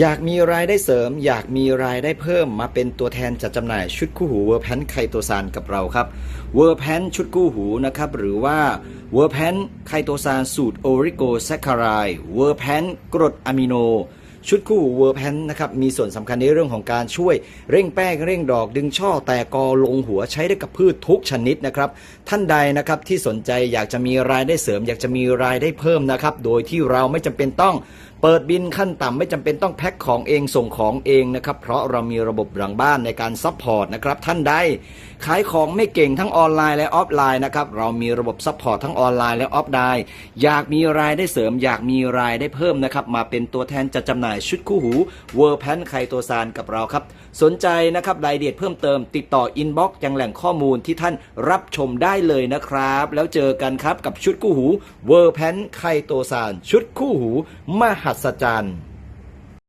อยากมีรายได้เสริม อยากมีรายได้เพิ่มมาเป็นตัวแทนจัดจำหน่ายชุดคู่หูเวอร์แพนไคโตซานกับเราครับเวอร์แพนชุดคู่หูนะครับหรือว่าเวอร์แพนไคโตซานสูตรโอริโกแซคคารายเวอร์แพนกรดอะมิโน ชุดคู่เวอร์แพนนะครับมีส่วนสำคัญในเรื่องของการช่วยเร่งแป้งเร่งดอกดึงช่อแต่กอลงหัวใช้ได้กับพืชทุกชนิดนะครับ ท่านใดนะครับที่สนใจอยากจะมีรายได้เสริม อยากจะมีรายได้เพิ่มนะครับโดยที่เราไม่จำเป็นต้องเปิดบินขั้นต่ำไม่จำเป็นต้องแพ็คของเองส่งของเองนะครับ เพราะเรามีระบบหลังบ้านในการซัพพอร์ตนะครับ ท่านใดขายของไม่เก่งทั้งออนไลน์และออฟไลน์นะครับ เรามีระบบซัพพอร์ตทั้งออนไลน์และออฟไลน์อยากมีรายได้เสริม อยากมีรายได้เพิ่มนะครับ มาเป็นตัวแทนจัดจำหน่ายายชุดคู่หูเวอร์แพนไคโตซานกับเราครับ สนใจนะครับรายละเอียดเพิ่มเติมติดต่ออินบ็อกซ์ยังแหล่งข้อมูลที่ท่านรับชมได้เลยนะครับ แล้วเจอกันครับกับชุดคู่หูเวอร์แพนไคโตซานชุดคู่หู มหัศจรรย์